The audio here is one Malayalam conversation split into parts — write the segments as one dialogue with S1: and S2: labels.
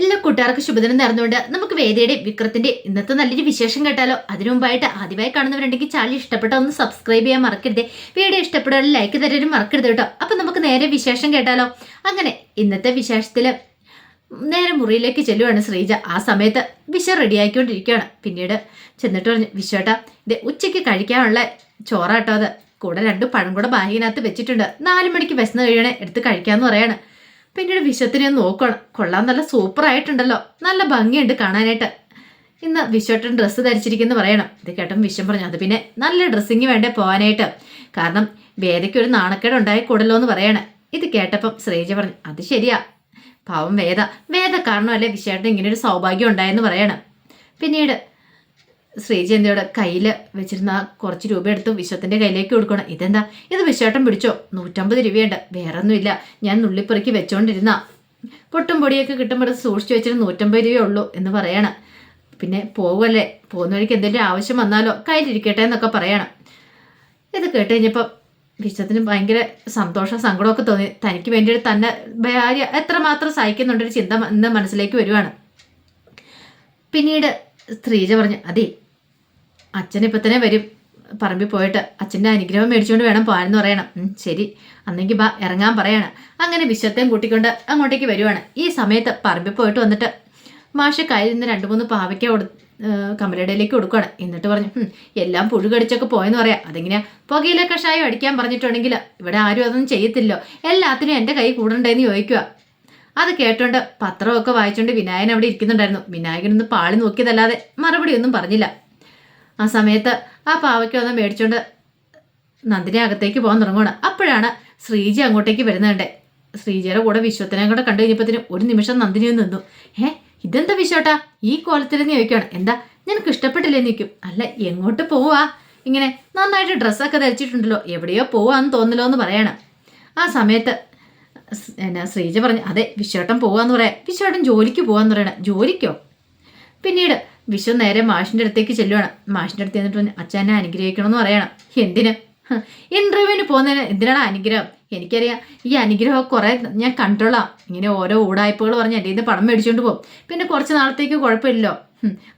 S1: എല്ലാ കൂട്ടുകാർക്ക് ശുഭദിനം നേർന്നുകൊണ്ട് നമുക്ക് വേദയുടെ വിക്രത്തിന്റെ ഇന്നത്തെ നല്ലൊരു വിശേഷം കേട്ടാലോ? അതിനു മുമ്പായിട്ട് ആദ്യമായി കാണുന്നവരുണ്ടെങ്കിൽ ചാനൽ ഇഷ്ടപ്പെട്ട ഒന്ന് സബ്സ്ക്രൈബ് ചെയ്യാൻ മറക്കരുത്. വീഡിയോ ഇഷ്ടപ്പെടാൻ ലൈക്ക് തരാനും മറക്കരുത് കേട്ടോ. അപ്പൊ നമുക്ക് നേരെ വിശേഷം കേട്ടാലോ? അങ്ങനെ ഇന്നത്തെ വിശേഷത്തിൽ നേരെ മുറിയിലേക്ക് ചെല്ലുവാണ് ശ്രീജ. ആ സമയത്ത് വിശ റെഡിയാക്കിക്കൊണ്ടിരിക്കുകയാണ് പിന്നീട് ചെന്നിട്ട് പറഞ്ഞു വിശ്വേട്ടാ ഇത് ഉച്ചയ്ക്ക് കഴിക്കാനുള്ള ചോറാട്ടോ അത്. കൂടെ രണ്ട് പഴം കൂടെ ബാഗിനകത്ത് വെച്ചിട്ടുണ്ട്. നാല് മണിക്ക് വിശന്ന് കഴിയണേ എടുത്ത് കഴിക്കാന്ന് പറയാണ്. പിന്നീട് വിശ്വത്തിനെ നോക്കണം കൊള്ളാൻ നല്ല സൂപ്പർ ആയിട്ടുണ്ടല്ലോ. നല്ല ഭംഗിയുണ്ട് കാണാനായിട്ട്. ഇന്ന് വിശ്വട്ടൻ ഡ്രസ്സ് ധരിച്ചിരിക്കുന്നു പറയണം. ഇത് കേട്ടും വിശ്വം പറഞ്ഞു അത് പിന്നെ നല്ല ഡ്രസ്സിങ് വേണ്ടേ പോകാനായിട്ട് കാരണം വേദയ്ക്ക് ഒരു നാണക്കേട് ഉണ്ടായിക്കൂടല്ലോ എന്ന് പറയണേ. ഇത് കേട്ടപ്പം ശ്രീജ പറഞ്ഞു അത് ശരിയാ. പാവം വേദ. വേദ കാരണമല്ലേ വിശ്വേട്ടൻ ഇങ്ങനെ ഒരു സൗഭാഗ്യം ഉണ്ടായെന്ന് പറയണം. പിന്നീട് ശ്രീജയന്തിയുടെ കയ്യിൽ വെച്ചിരുന്ന കുറച്ച് രൂപ എടുത്ത് വിശ്വത്തിന്റെ കയ്യിലേക്ക് കൊടുക്കണം. ഇതെന്താ? ഇത് വിശ്വേട്ടൻ പിടിച്ചോ? നൂറ്റമ്പത് രൂപയുണ്ട്. വേറെ ഒന്നുമില്ല ഞാൻ നുള്ളിപ്പെറുക്കി വെച്ചോണ്ടിരുന്ന പൊട്ടും പൊടിയൊക്കെ കിട്ടുമ്പോൾ സൂക്ഷിച്ചു വെച്ചിട്ട് നൂറ്റമ്പത് രൂപയേ ഉള്ളൂ എന്ന് പറയണം. പിന്നെ പോകുമല്ലേ പോകുന്ന വഴിക്ക് എന്തെങ്കിലും ആവശ്യം വന്നാലോ? കയ്യിലിരിക്കട്ടെ എന്നൊക്കെ പറയണം. ഇത് കേട്ട് കഴിഞ്ഞപ്പോൾ വിശ്വത്തിന് ഭയങ്കര സന്തോഷം സങ്കടമൊക്കെ തോന്നി. തനിക്ക് വേണ്ടിയിട്ട് തന്നെ ഭാര്യ എത്രമാത്രം സഹിക്കുന്നുണ്ടൊരു ചിന്ത ഇന്ന് മനസ്സിലേക്ക് വരുവാണ്. പിന്നീട് സ്ത്രീജ പറഞ്ഞു അതെ അച്ഛൻ ഇപ്പം തന്നെ വരും. പറമ്പിൽ പോയിട്ട് അച്ഛന്റെ അനുഗ്രഹം മേടിച്ചുകൊണ്ട് വേണം പോകാനെന്ന് പറയണം. ശരി. അന്നെങ്കിൽ ബാ ഇറങ്ങാൻ പറയണം. അങ്ങനെ വിശ്വത്തെയും കൂട്ടിക്കൊണ്ട് അങ്ങോട്ടേക്ക് വരുവാണ്. ഈ സമയത്ത് പറമ്പിൽ പോയിട്ട് വന്നിട്ട് മാഷ കയ്യിൽ നിന്ന് രണ്ട് മൂന്ന് പാവയ്ക്ക കൊടു കമലടയിലേക്ക് കൊടുക്കുകയാണ് എന്നിട്ട് പറഞ്ഞു എല്ലാം പുഴു കടിച്ചൊക്കെ പോയെന്ന് പറയാം. അതെങ്ങനെയാ? പുകയില കഷായം അടിക്കാൻ പറഞ്ഞിട്ടുണ്ടെങ്കിൽ ഇവിടെ ആരും അതൊന്നും ചെയ്യത്തില്ലോ എല്ലാത്തിനും എന്റെ കൈ കൂടണ്ടേന്ന് ചോദിക്കുക അത് കേട്ടോണ്ട് പത്രമൊക്കെ വായിച്ചുകൊണ്ട് വിനായകൻ അവിടെ ഇരിക്കുന്നുണ്ടായിരുന്നു. വിനായകൻ ഒന്ന് പാളി നോക്കിയതല്ലാതെ മറുപടി ഒന്നും പറഞ്ഞില്ല. ആ സമയത്ത് ആ പാവയ്ക്ക് ഒന്ന് മേടിച്ചോണ്ട് നന്ദിനി അകത്തേക്ക് പോകാൻ തുടങ്ങുകയാണ് അപ്പോഴാണ് ശ്രീജി അങ്ങോട്ടേക്ക് വരുന്നുണ്ടേ ശ്രീജയുടെ കൂടെ വിശ്വത്തിനെ കൂടെ കണ്ടു കഴിഞ്ഞപ്പോഴത്തേനും ഒരു നിമിഷം നന്ദിനി നിന്നു. ഏ ഇതെന്താ വിശ്വട്ടാ? ഈ കോലത്തിലെന്ന് ചോദിക്കുകയാണ് എന്താ? നിനക്ക് ഇഷ്ടപ്പെട്ടില്ലേ നിൽക്കും അല്ല എങ്ങോട്ട് പോവാ? ഇങ്ങനെ നന്നായിട്ട് ഡ്രസ്സൊക്കെ ധരിച്ചിട്ടുണ്ടല്ലോ. എവിടെയോ പോവാന്ന് തോന്നലോ എന്ന് പറയണം. ആ സമയത്ത് എന്നാ ശ്രീജ പറഞ്ഞു അതെ വിശ്വേട്ടൻ പോവാന്ന് പറയാം. വിശ്വേട്ടൻ ജോലിക്ക് പോവാന്ന് പറയണം. ജോലിക്കോ? പിന്നീട് വിശ്വ നേരെ മാഷിന്റെ അടുത്തേക്ക് ചെല്ലുവാണ്. മാഷിന്റെ അടുത്ത് പറഞ്ഞു അച്ഛനെ അനുഗ്രഹിക്കണമെന്ന് പറയണം. എന്തിന്? ഇന്റർവ്യൂവിന് പോകുന്നതിന് എന്തിനാണ് അനുഗ്രഹം? എനിക്കറിയാം ഈ അനുഗ്രഹം കുറെ ഞാൻ കണ്ടോളാം ഇങ്ങനെ ഓരോ ഊടായ്പകൾ പറഞ്ഞ് എന്റെ ഇത് പണം മേടിച്ചുകൊണ്ട് പോകും. പിന്നെ കുറച്ച് നാളത്തേക്ക് കുഴപ്പമില്ലല്ലോ.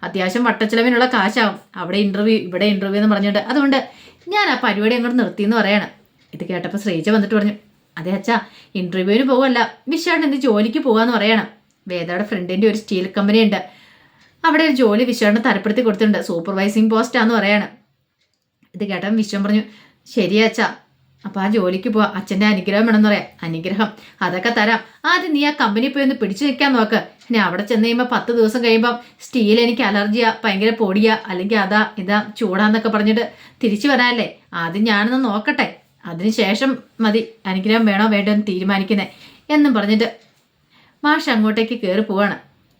S1: അത്യാവശ്യം വട്ടച്ചിലവിനുള്ള കാശാവും. അവിടെ ഇന്റർവ്യൂ ഇവിടെ ഇന്റർവ്യൂ എന്ന് പറഞ്ഞിട്ട് അതുകൊണ്ട് ഞാൻ ആ പരിപാടി അങ്ങോട്ട് നിർത്തി എന്ന് പറയണം. ഇത് കേട്ടപ്പോൾ ശ്രീജ വന്നിട്ട് പറഞ്ഞു അതെ അച്ഛാ ഇന്റർവ്യൂവിന് പോകുമല്ല വിശ്വാണ് എന്ത് ജോലിക്ക് പോകാന്ന് പറയണം. വേദയുടെ ഫ്രണ്ടിന്റെ ഒരു സ്റ്റീൽ കമ്പനി ഉണ്ട്. അവിടെ ഒരു ജോലി വിശ്വാണ് തരപ്പെടുത്തി കൊടുത്തിട്ടുണ്ട്. സൂപ്പർവൈസിങ് പോസ്റ്റാന്ന് പറയാണ്. ഇത് കേട്ടപ്പോൾ വിശ്വം പറഞ്ഞു ശരി അപ്പൊ ആ ജോലിക്ക് പോവാ. അച്ഛന്റെ അനുഗ്രഹം വേണമെന്ന് പറയാം. അനുഗ്രഹം. അതൊക്കെ തരാം. ആദ്യം നീ ആ കമ്പനി പോയി ഒന്ന് പിടിച്ചു നിൽക്കാൻ നോക്ക്. ഇനി അവിടെ ചെന്ന് കഴിയുമ്പോൾ പത്ത് ദിവസം കഴിയുമ്പോൾ സ്റ്റീൽ എനിക്ക് അലർജിയാ ഭയങ്കര പൊടിയാ. അല്ലെങ്കിൽ അതാ ഇതാ ചൂടാന്നൊക്കെ പറഞ്ഞിട്ട് തിരിച്ചു വരാനല്ലേ? ആദ്യം ഞാനൊന്ന് നോക്കട്ടെ. അതിനുശേഷം മതി. അനുഗ്രഹം വേണോ വേണ്ടോ എന്ന് തീരുമാനിക്കുന്നേ. എന്നും പറഞ്ഞിട്ട് മാഷ് അങ്ങോട്ടേക്ക് കയറി പോവാണ്.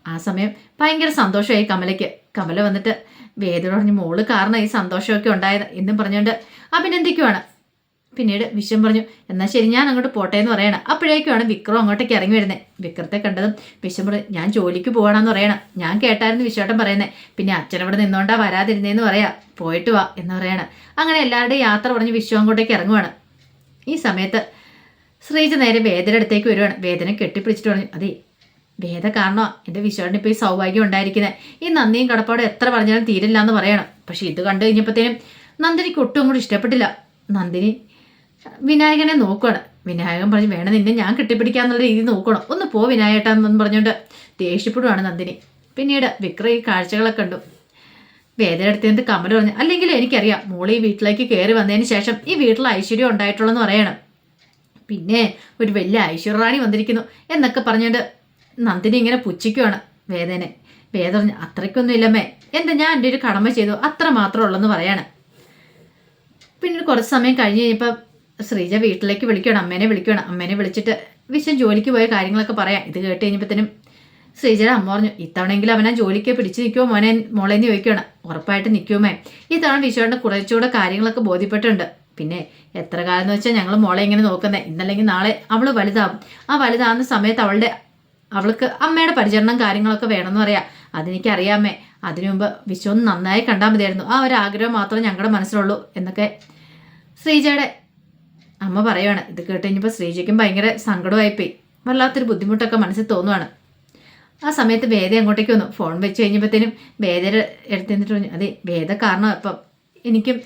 S1: ആ സമയം ഭയങ്കര സന്തോഷമായി കമലയ്ക്ക്. കമല വന്നിട്ട് വേദന പറഞ്ഞു മോൾ കാരണം ഈ സന്തോഷമൊക്കെ ഉണ്ടായത് എന്നും പറഞ്ഞുകൊണ്ട് അഭിനന്ദിക്കുവാണ്. പിന്നീട് വിശ്വം പറഞ്ഞു എന്നാൽ ശരി ഞാൻ അങ്ങോട്ട് പോട്ടെ എന്ന് പറയണം. അപ്പോഴേക്കുമാണ് വിക്രം അങ്ങോട്ടേക്ക് ഇറങ്ങി വരുന്നത്. വിക്രത്തെ കണ്ടതും വിശ്വം പറഞ്ഞു ഞാൻ ജോലിക്ക് പോകണമെന്ന് പറയണം. ഞാൻ കേട്ടായിരുന്നു വിശ്വട്ടം പറയുന്നത്. പിന്നെ അച്ഛനവിടെ നിന്നോണ്ടാ വരാതിരുന്നേന്ന് പറയാം. പോയിട്ട് വാ എന്ന് പറയണം. അങ്ങനെ എല്ലാവരുടെയും യാത്ര പറഞ്ഞ് വിശ്വം അങ്ങോട്ടേക്ക് ഇറങ്ങുവാണ്. ഈ സമയത്ത് ശ്രീജ നേരെ വേദന അടുത്തേക്ക് വരുവാണ്. വേദന കെട്ടിപ്പിടിച്ചിട്ട് പറഞ്ഞു അതെ വേദ കാണണോ എന്റെ വിശ്വാസിന് ഇപ്പോൾ ഈ സൗഭാഗ്യം ഉണ്ടായിരിക്കുന്നത് ഈ നന്ദിയും കടപ്പാടും എത്ര പറഞ്ഞാലും തീരില്ല എന്ന് പറയണം. പക്ഷെ ഇത് കണ്ടു കഴിഞ്ഞപ്പോഴത്തേനും നന്ദിനിക്ക് ഒട്ടും കൂടി ഇഷ്ടപ്പെട്ടില്ല. നന്ദിനി വിനായകനെ നോക്കുകയാണ് വിനായകൻ പറഞ്ഞു വേണം നിന്നെ ഞാൻ കെട്ടിപ്പിടിക്കാന്നുള്ള രീതി നോക്കണം. ഒന്ന് പോ വിനായേട്ടാ എന്നും പറഞ്ഞുകൊണ്ട് ദേഷ്യപ്പെടുവാണ് നന്ദിനി. പിന്നീട് വിക്ര ഈ കാഴ്ചകളൊക്കെ കണ്ടു. വേദന എടുത്തിട്ട് കമൽ പറഞ്ഞു അല്ലെങ്കിൽ എനിക്കറിയാം മോൾ ഈ വീട്ടിലേക്ക് കയറി വന്നതിന് ശേഷം ഈ വീട്ടിൽ ഐശ്വര്യം ഉണ്ടായിട്ടുള്ളെന്ന് പറയണം. പിന്നെ ഒരു വലിയ ഐശ്വര്യറാണി വന്നിരിക്കുന്നു എന്നൊക്കെ പറഞ്ഞുകൊണ്ട് നന്ദിനി ഇങ്ങനെ പുച്ഛിക്കുവാണ്. വേദനെ വേദന അത്രയ്ക്കൊന്നും ഇല്ലമ്മേ എന്താ ഞാൻ എന്റെ ഒരു കടമ ചെയ്തു? അത്ര മാത്രമേ ഉള്ളെന്ന് പറയാണ്. പിന്നീട് കുറച്ച് സമയം കഴിഞ്ഞ് കഴിഞ്ഞപ്പോൾ ശ്രീജ വീട്ടിലേക്ക് വിളിക്കണം അമ്മേനെ വിളിക്കണം അമ്മേനെ വിളിച്ചിട്ട് വിശ്വം ജോലിക്ക് പോയ കാര്യങ്ങളൊക്കെ പറയാം. ഇത് കേട്ട് കഴിഞ്ഞപ്പോഴത്തേനും ശ്രീജയുടെ അമ്മ പറഞ്ഞു ഇത്തവണയെങ്കിലും അവനെ ജോലിക്ക് പിടിച്ചു നിൽക്കുമോ മോനെ മോളേന്ന് ചോദിക്കുകയാണ് ഉറപ്പായിട്ട് നിൽക്കുമേ ഈ തവണ വിശ്വയുടെ കുറച്ചുകൂടെ കാര്യങ്ങളൊക്കെ ബോധ്യപ്പെട്ടുണ്ട് പിന്നെ എത്ര കാലം എന്ന് വെച്ചാൽ ഞങ്ങൾ മോളെ ഇങ്ങനെ നോക്കുന്നത് ഇന്നല്ലെങ്കിൽ നാളെ അവൾ വലുതാവും. ആ വലുതാവുന്ന സമയത്ത് അവളുടെ അവൾക്ക് അമ്മയുടെ പരിചരണം കാര്യങ്ങളൊക്കെ വേണമെന്ന് പറയാം. അതെനിക്കറിയാമേ. അതിനു മുമ്പ് വിശ്വ നന്നായി കണ്ടാൽ മതിയായിരുന്നു. ആ ഒരു ആഗ്രഹം മാത്രമേ ഞങ്ങളുടെ മനസ്സിലുള്ളൂ എന്നൊക്കെ ശ്രീജയുടെ അമ്മ പറയുവാണ്. ഇത് കേട്ട് ശ്രീജയ്ക്കും ഭയങ്കര സങ്കടമായിപ്പോയി. വല്ലാത്തൊരു ബുദ്ധിമുട്ടൊക്കെ മനസ്സിൽ തോന്നുവാണ്. ആ സമയത്ത് വേദ അങ്ങോട്ടേക്ക് വന്നു. ഫോൺ വെച്ച് കഴിഞ്ഞപ്പോഴത്തേനും വേദയുടെ എടുത്ത് നിന്നിട്ട് പറഞ്ഞു അതെ വേദ കാരണം അപ്പം എനിക്കും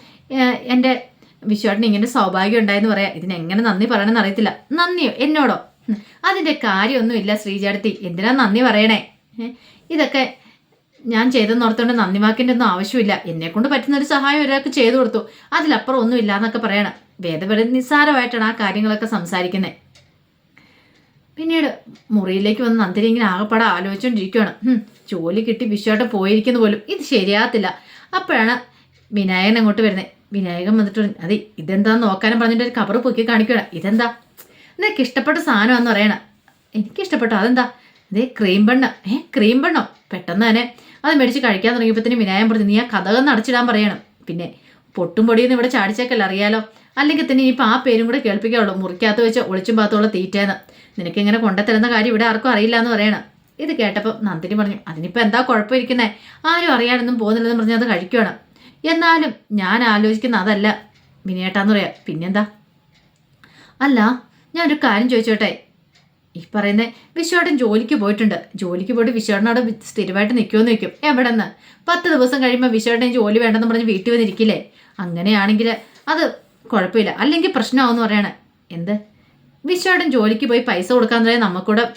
S1: എന്റെ വിശ്വാട്ടിന് ഇങ്ങനെ സൗഭാഗ്യം ഉണ്ടായെന്ന് പറയാം. ഇതിനെങ്ങനെ നന്ദി പറയണമെന്ന് അറിയത്തില്ല. നന്ദിയോ? എന്നോടോ? അതിന്റെ കാര്യമൊന്നുമില്ല ശ്രീജാടത്തി എന്തിനാ നന്ദി പറയണേ? ഇതൊക്കെ ഞാൻ ചെയ്തെന്ന് ഓർത്തോണ്ട് നന്ദി വാക്കിന്റെ ഒന്നും ആവശ്യമില്ല. എന്നെ കൊണ്ട് പറ്റുന്ന ഒരു സഹായം ഒരാൾക്ക് ചെയ്തു കൊടുത്തു. അതിലപ്പുറം ഒന്നും ഇല്ല എന്നൊക്കെ പറയണം വേദപരി നിസ്സാരമായിട്ടാണ് ആ കാര്യങ്ങളൊക്കെ സംസാരിക്കുന്നത് പിന്നീട് മുറിയിലേക്ക് വന്ന് നന്ദിനി ഇങ്ങനെ ആകെപ്പാടെ ആലോചിച്ചുകൊണ്ടിരിക്കുകയാണ് ജോലി കിട്ടി വിശ്വാട്ടം പോയിരിക്കുന്ന പോലും. ഇത് ശരിയാകത്തില്ല. അപ്പോഴാണ് വിനായകൻ അങ്ങോട്ട് വരുന്നത് വിനായകൻ വന്നിട്ട് അതെ ഇതെന്താന്ന് നോക്കാനും പറഞ്ഞിട്ട് ഒരു കവർ പൊക്കി കാണിക്കുകയാണ് ഇതെന്താ? നിനക്ക് ഇഷ്ടപ്പെട്ട സാധനമാണെന്ന് പറയണ. എനിക്ക് ഇഷ്ടപ്പെട്ടു. അതെന്താ? ഇതേ ക്രീം ബണ്ണ്. ഏ ക്രീം ബണ്ണോ? പെട്ടെന്ന് തന്നെ. അത് മേടിച്ച് കഴിക്കാൻ തുടങ്ങിയപ്പോഴത്തേന് വിനായം പറഞ്ഞു നീ ആ കഥകം അടച്ചിടാൻ പറയണം. പിന്നെ പൊട്ടും പൊടിയൊന്നും ഇവിടെ ചാടിച്ചേക്കല്ല അറിയാലോ? അല്ലെങ്കിൽ തന്നെ ഇനിയിപ്പോൾ ആ പേരും കൂടെ കേൾപ്പിക്കാവുള്ളൂ. മുറിക്കകത്ത് വെച്ച് ഒളിച്ചും പാത്തോളം തീറ്റേന്ന്. നിനക്കിങ്ങനെ കൊണ്ടുത്തരുന്ന കാര്യം ഇവിടെ ആർക്കും അറിയില്ല എന്ന് പറയണം. ഇത് കേട്ടപ്പോൾ നന്ദിനി പറഞ്ഞു അതിനിപ്പോൾ എന്താ കുഴപ്പമിരിക്കുന്നേ? ആരും അറിയാനൊന്നും പോകുന്നില്ലെന്ന് പറഞ്ഞ് അത് കഴിക്കുകയാണ് എന്നാലും ഞാൻ ആലോചിക്കുന്ന അതല്ല. വിനയേട്ടാന്ന് പറയാം. പിന്നെന്താ? അല്ല ഞാനൊരു കാര്യം ചോദിച്ചോട്ടെ? ഈ പറയുന്ന വിശ്വാടൻ ജോലിക്ക് പോയിട്ടുണ്ട്. ജോലിക്ക് പോയിട്ട് വിശ്വാടനോട് സ്ഥിരമായിട്ട് നിൽക്കുമെന്ന് നിൽക്കും എവിടെ നിന്ന് പത്ത് ദിവസം കഴിയുമ്പോൾ വിശ്വാടൻ ജോലി വേണ്ടെന്ന് പറഞ്ഞ് വീട്ടിൽ വന്നിരിക്കില്ലേ? അങ്ങനെയാണെങ്കിൽ അത് കുഴപ്പമില്ല. അല്ലെങ്കിൽ പ്രശ്നമാവെന്ന് പറയണേ. എന്ത്? വിശ്വാടൻ ജോലിക്ക് പോയി പൈസ കൊടുക്കാന്ന് പറയാൻ നമുക്കൂടെ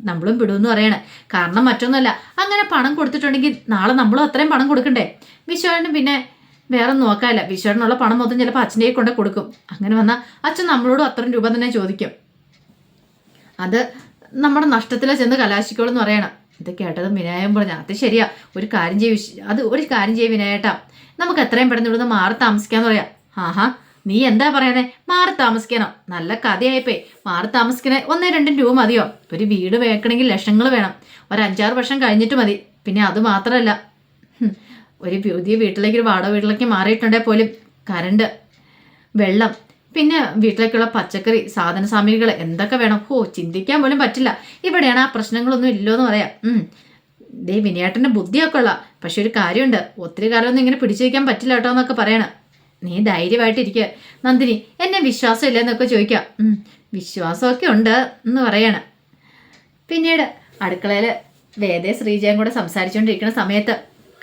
S1: നമ്മളും വിടുമെന്ന് പറയണേ. കാരണം മറ്റൊന്നുമല്ല. അങ്ങനെ പണം കൊടുത്തിട്ടുണ്ടെങ്കിൽ നാളെ നമ്മളും അത്രയും പണം കൊടുക്കണ്ടേ? വിശ്വാടനും പിന്നെ വേറെ നോക്കാല്ല. വിശ്വനുള്ള പണം മൊത്തം ചിലപ്പോൾ അച്ഛന്റെ കൊണ്ട് കൊടുക്കും. അങ്ങനെ വന്നാൽ അച്ഛൻ നമ്മളോട് അത്രയും രൂപ തന്നെ ചോദിക്കും. അത് നമ്മുടെ നഷ്ടത്തിലെ ചെന്ന് കലാശിക്കോളെന്ന് പറയണം. ഇത് കേട്ടത് വിനായകം പറഞ്ഞു അത് ശരിയാ. ഒരു കാര്യം ചെയ്യ അത് ഒരു കാര്യം ചെയ്യ വിനായേട്ടാ. നമുക്ക് എത്രയും പെട്ടെന്ന് ഇവിടുന്ന് മാറി താമസിക്കാന്ന് പറയാം. ആഹാ നീ എന്താ പറയണേ? മാറി താമസിക്കണം. നല്ല കഥയായിപ്പേ മാറി താമസിക്കണേ ഒന്നേ രണ്ടും രൂപ മതിയോ? ഒരു വീട് വേക്കണമെങ്കിൽ ലക്ഷങ്ങൾ വേണം. ഒരു അഞ്ചാറ് വർഷം കഴിഞ്ഞിട്ട് മതി. പിന്നെ അത് മാത്രമല്ല ഒരു പുതിയ വീട്ടിലേക്ക് ഒരു വാടക വീട്ടിലേക്ക് മാറിയിട്ടുണ്ടെങ്കിൽ പോലും കറണ്ട് വെള്ളം പിന്നെ വീട്ടിലേക്കുള്ള പച്ചക്കറി സാധന സാമഗ്രികൾ എന്തൊക്കെ വേണം? ഓ ചിന്തിക്കാൻ പോലും പറ്റില്ല. ഇവിടെയാണ് ആ പ്രശ്നങ്ങളൊന്നും ഇല്ലോ എന്ന് പറയാം. ദേ വിനയേട്ടന്റെ ബുദ്ധിയൊക്കെ ഉള്ള പക്ഷെ ഒരു കാര്യമുണ്ട്. ഒത്തിരി കാലമൊന്നും ഇങ്ങനെ പിടിച്ചിരിക്കാൻ പറ്റില്ല കേട്ടോ എന്നൊക്കെ പറയണം. നീ ധൈര്യമായിട്ടിരിക്കുക നന്ദിനി എന്നെ വിശ്വാസം ഇല്ലെന്നൊക്കെ ചോദിക്കാം വിശ്വാസമൊക്കെ ഉണ്ട് എന്ന് പറയണം. പിന്നീട് അടുക്കളയിൽ വേദേ ശ്രീജയും കൂടെ സംസാരിച്ചുകൊണ്ടിരിക്കുന്ന സമയത്ത്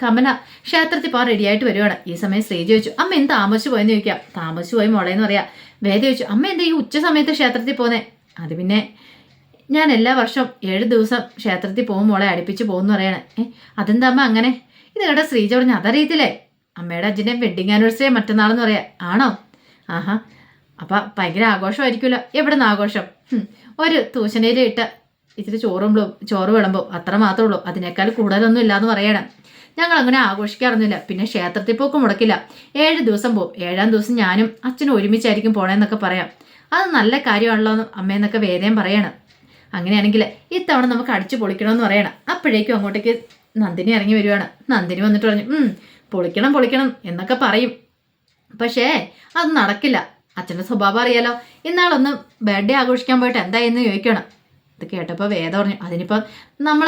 S1: കമല ക്ഷേത്രത്തിൽ പോകാൻ റെഡിയായിട്ട് വരുവാണ്. ഈ സമയം ശ്രീജ ചോദിച്ചു അമ്മ എന്ത് താമസിച്ചു പോയെന്ന് ചോദിക്കാം? താമസിച്ചു പോയി മോളേന്ന് പറയാം. വേദ ചോദിച്ചു അമ്മ എന്താ ഈ ഉച്ച സമയത്ത് ക്ഷേത്രത്തിൽ പോന്നെ അത് പിന്നെ ഞാൻ എല്ലാ വർഷവും ഏഴ് ദിവസം ക്ഷേത്രത്തിൽ പോകും മോളെ അടുപ്പിച്ച് പോകുമെന്ന് പറയാണ്. ഏ അതെന്താ അമ്മ അങ്ങനെ? ഇത് കേട്ടോ ശ്രീജ പറഞ്ഞു അതറിയത്തില്ലേ? അമ്മയുടെ അച്ഛന്റെ വെഡിങ് ആനിവേഴ്സറി മറ്റന്നാളെന്ന് പറയാം. ആണോ? ആഹാ അപ്പം ഭയങ്കര ആഘോഷമായിരിക്കുമല്ലോ. എവിടെ നിന്ന് ആഘോഷം ഒരു തൂശനയിൽ ഇത്തിരി ചോറും ചോറ് വിളമ്പും അത്ര മാത്രമേ ഉള്ളൂ. അതിനേക്കാൾ കൂടുതലൊന്നും ഇല്ലാന്ന് പറയണം. ഞങ്ങൾ അങ്ങനെ ആഘോഷിക്കാറൊന്നുമില്ല. പിന്നെ ക്ഷേത്രത്തിൽ പോക്കും മുടക്കില്ല. ഏഴ് ദിവസം പോകും ഏഴാം ദിവസം ഞാനും അച്ഛനും ഒരുമിച്ചായിരിക്കും പോണേന്നൊക്കെ പറയാം. അത് നല്ല കാര്യമാണല്ലോ എന്ന് അമ്മയെന്നൊക്കെ വേദയും പറയണം. അങ്ങനെയാണെങ്കിൽ ഇത്തവണ നമുക്ക് അടിച്ചു പൊളിക്കണമെന്ന് പറയണം. അപ്പോഴേക്കും അങ്ങോട്ടേക്ക് നന്ദിനി ഇറങ്ങി വരുവാണ്. നന്ദിനി വന്നിട്ട് പറഞ്ഞു പൊളിക്കണം പൊളിക്കണം എന്നൊക്കെ പറയും. പക്ഷേ അത് നടക്കില്ല. അച്ഛന്റെ സ്വഭാവം അറിയാലോ. ഇന്നാളൊന്ന് ബർത്ത്ഡേ ആഘോഷിക്കാൻ പോയിട്ട് എന്തായെന്ന് ചോദിക്കണം. ഇത് കേട്ടപ്പോൾ വേദ പറഞ്ഞു അതിനിപ്പം നമ്മൾ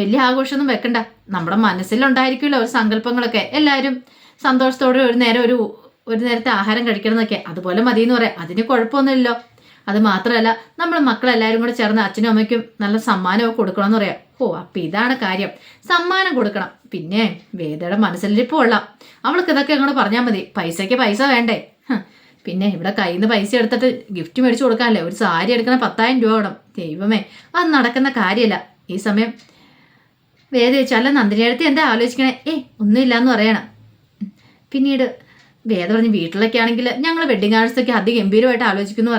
S1: വലിയ ആഘോഷമൊന്നും വെക്കണ്ട. നമ്മുടെ മനസ്സിലുണ്ടായിരിക്കുമല്ലോ ഒരു സങ്കല്പങ്ങളൊക്കെ. എല്ലാവരും സന്തോഷത്തോടെ ഒരു നേരം ഒരു ഒരു നേരത്തെ ആഹാരം കഴിക്കണം എന്നൊക്കെ അതുപോലെ മതി എന്ന് പറയാം. അതിന് കുഴപ്പമൊന്നുമില്ലല്ലോ. അത് മാത്രമല്ല നമ്മൾ മക്കളെല്ലാവരും കൂടെ ചേർന്ന് അച്ഛനും അമ്മയ്ക്കും നല്ല സമ്മാനമൊക്കെ കൊടുക്കണം എന്ന് പറയാം. ഓ അപ്പം ഇതാണ് കാര്യം. സമ്മാനം കൊടുക്കണം. പിന്നെ വേദയുടെ മനസ്സിലിപ്പോൾ കൊള്ളാം. അവൾക്ക് ഇതൊക്കെ അങ്ങോട്ട് പറഞ്ഞാൽ മതി. പൈസയ്ക്ക് പൈസ വേണ്ടേ? പിന്നെ ഇവിടെ കയ്യിൽ നിന്ന് പൈസ എടുത്തിട്ട് ഗിഫ്റ്റ് മേടിച്ചു കൊടുക്കാനല്ലേ? ഒരു സാരി എടുക്കണ പത്തായിരം രൂപ വേണം. ദൈവമേ അത് നടക്കുന്ന കാര്യമല്ല. ഈ സമയം വേദ ചോദിച്ചു അല്ല നന്ദിനിയടുത്ത് എന്താ ആലോചിക്കണേ? ഏയ് ഒന്നുമില്ലാന്ന് പറയണം. പിന്നീട് വേദ പറഞ്ഞ് വീട്ടിലൊക്കെ ആണെങ്കിൽ ഞങ്ങൾ വെഡിങ് ആഴ്ചയൊക്കെ അതിഗംഭീരമായിട്ട് ആലോചിക്കുന്നു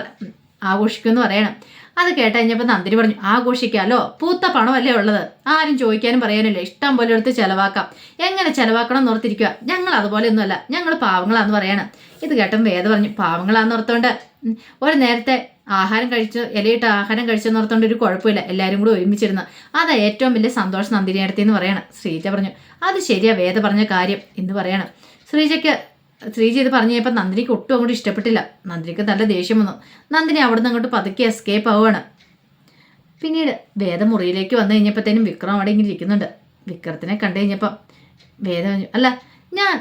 S1: ആഘോഷിക്കുമെന്ന് പറയണം. അത് കേട്ട് കഴിഞ്ഞപ്പോൾ നന്ദിനി പറഞ്ഞു ആഘോഷിക്കാമല്ലോ പൂത്ത പണമല്ലേ ഉള്ളത്? ആരും ചോദിക്കാനും പറയാനില്ല ഇഷ്ടം പോലെ എടുത്ത് ചിലവാക്കാം. എങ്ങനെ ചിലവാക്കണം എന്ന് ഓർത്തിരിക്കുക ഞങ്ങൾ അതുപോലെ ഒന്നുമല്ല ഞങ്ങൾ പാവങ്ങളാന്ന് പറയണം. ഇത് കേട്ടപ്പോൾ വേദ പറഞ്ഞു പാവങ്ങളാന്ന് ഓർത്തോണ്ട് ഒരു നേരത്തെ ആഹാരം കഴിച്ച് ഇലയിട്ട് ആഹാരം കഴിച്ചെന്നോർത്തോണ്ട് ഒരു കുഴപ്പമില്ല. എല്ലാവരും കൂടി ഒരുമിച്ചിരുന്ന്. അതാ ഏറ്റവും വലിയ സന്തോഷം നന്ദിനി അടുത്ത് എന്ന് പറയണം. ശ്രീജ പറഞ്ഞു അത് ശരിയാ വേദ പറഞ്ഞ കാര്യം എന്ന് പറയണം. ശ്രീജയ്ക്ക് ശ്രീജ ഇത് പറഞ്ഞു കഴിഞ്ഞപ്പോൾ നന്ദിനിക്ക് ഒട്ടും അങ്ങോട്ട് ഇഷ്ടപ്പെട്ടില്ല. നന്ദിനിക്ക് നല്ല ദേഷ്യം വന്നു. നന്ദിനി അവിടെ നിന്ന് അങ്ങോട്ട് പതുക്കെ എസ്കേപ്പ് ആവുകയാണ്. പിന്നീട് വേദ മുറിയിലേക്ക് വന്നു കഴിഞ്ഞപ്പോഴത്തേനും വിക്രം അവിടെ ഇങ്ങനെ ഇരിക്കുന്നുണ്ട്. വിക്രത്തിനെ കണ്ടു കഴിഞ്ഞപ്പം വേദ അല്ല ഞാൻ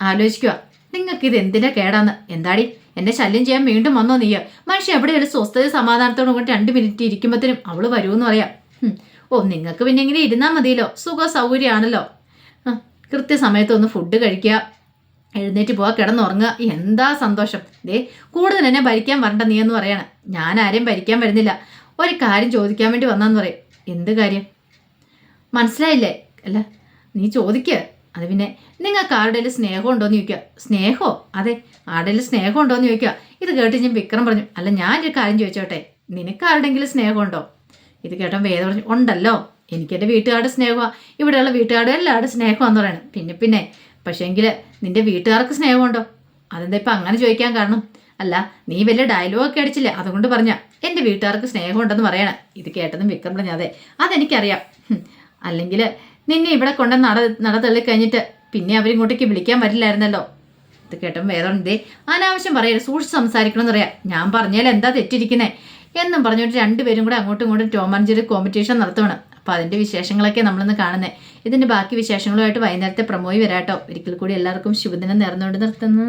S1: ആലോചിക്കുക നിങ്ങൾക്ക് ഇത് എന്തിനാ കേടാന്ന്? എന്താടി? എന്നെ ശല്യം ചെയ്യാൻ വീണ്ടും വന്നോ നീയോ? മനുഷ്യ എവിടെയൊരു സ്വസ്ഥത സമാധാനത്തോടും കൂടി രണ്ട് മിനിറ്റ് ഇരിക്കുമ്പോഴത്തേനും അവൾ വരുമെന്ന് പറയാം. ഓ നിങ്ങൾക്ക് പിന്നെ ഇങ്ങനെ ഇരുന്നാൽ മതിയല്ലോ. സുഖ സൗകര്യമാണല്ലോ. കൃത്യസമയത്ത് ഒന്ന് ഫുഡ് കഴിക്കുക. എഴുന്നേറ്റ് പോവാ കിടന്നുറങ്ങുക. എന്താ സന്തോഷം. ദേ കൂടുതൽ എന്നെ ഭരിക്കാൻ വരണ്ട നീ എന്ന് പറയാണ്. ഞാൻ ആരെയും ഭരിക്കാൻ വരുന്നില്ല. ഒരു കാര്യം ചോദിക്കാൻ വേണ്ടി വന്നാന്ന് പറയും. എന്ത് കാര്യം? മനസ്സിലായില്ലേ? അല്ല നീ ചോദിക്കുക അത് പിന്നെ നിങ്ങൾക്ക് ആരുടെയും സ്നേഹം ഉണ്ടോയെന്ന് ചോദിക്കുക. സ്നേഹമോ അതെ ആരുടെയും സ്നേഹം ഉണ്ടോയെന്ന് ചോദിക്കുക. ഇത് കേട്ട് ഞാൻ വിക്രം പറഞ്ഞു അല്ല ഞാനൊരു കാര്യം ചോദിച്ചോട്ടെ നിനക്ക് ആരുടെങ്കിലും സ്നേഹമുണ്ടോ ഇത് കേട്ടോ വേദ പറഞ്ഞു ഉണ്ടല്ലോ എനിക്ക് എന്റെ വീട്ടുകാരുടെ സ്നേഹമാണ് ഇവിടെയുള്ള വീട്ടുകാരുടെ എല്ലാവരുടെ സ്നേഹമാണെന്ന് പറയണം. പിന്നെ പിന്നെ പക്ഷേങ്കിൽ നിന്റെ വീട്ടുകാർക്ക് സ്നേഹമുണ്ടോ അതെന്താ ഇപ്പം അങ്ങനെ ചോദിക്കാൻ കാരണം? അല്ല നീ വലിയ ഡയലോഗൊക്കെ അടിച്ചില്ലേ അതുകൊണ്ട് പറഞ്ഞ എന്റെ വീട്ടുകാർക്ക് സ്നേഹമുണ്ടെന്ന് പറയണം. ഇത് കേട്ടതും വിക്രം പറഞ്ഞു അതെ അതെനിക്കറിയാം. അല്ലെങ്കിൽ നിന്നെ ഇവിടെ കൊണ്ട് നട നട തള്ളി കഴിഞ്ഞിട്ട് പിന്നെ അവരിങ്ങോട്ടേക്ക് വിളിക്കാൻ വരില്ലായിരുന്നല്ലോ ഇത് കേട്ടോ വേറെ ഉണ്ടേ അനാവശ്യം പറയരുത് സൂക്ഷിച്ച് സംസാരിക്കണമെന്ന് പറയാം. ഞാൻ പറഞ്ഞാൽ എന്താ തെറ്റിരിക്കുന്നേ? എന്നും പറഞ്ഞുകൊണ്ട് രണ്ടുപേരും കൂടെ അങ്ങോട്ടും ഇങ്ങോട്ടും ടോമാൻജിയുടെ കോമ്പറ്റീഷൻ നടത്തുവാണ്. അപ്പോൾ അതിന്റെ വിശേഷങ്ങളൊക്കെ നമ്മളിന്ന് കാണുന്നത് ഇതിന്റെ ബാക്കി വിശേഷങ്ങളുമായിട്ട് വൈകുന്നേരത്തെ പ്രമോയി വരാട്ടോ. ഒരിക്കൽ കൂടി എല്ലാവർക്കും ശുഭദിനം നേർന്നുകൊണ്ട് നിർത്തുന്നു.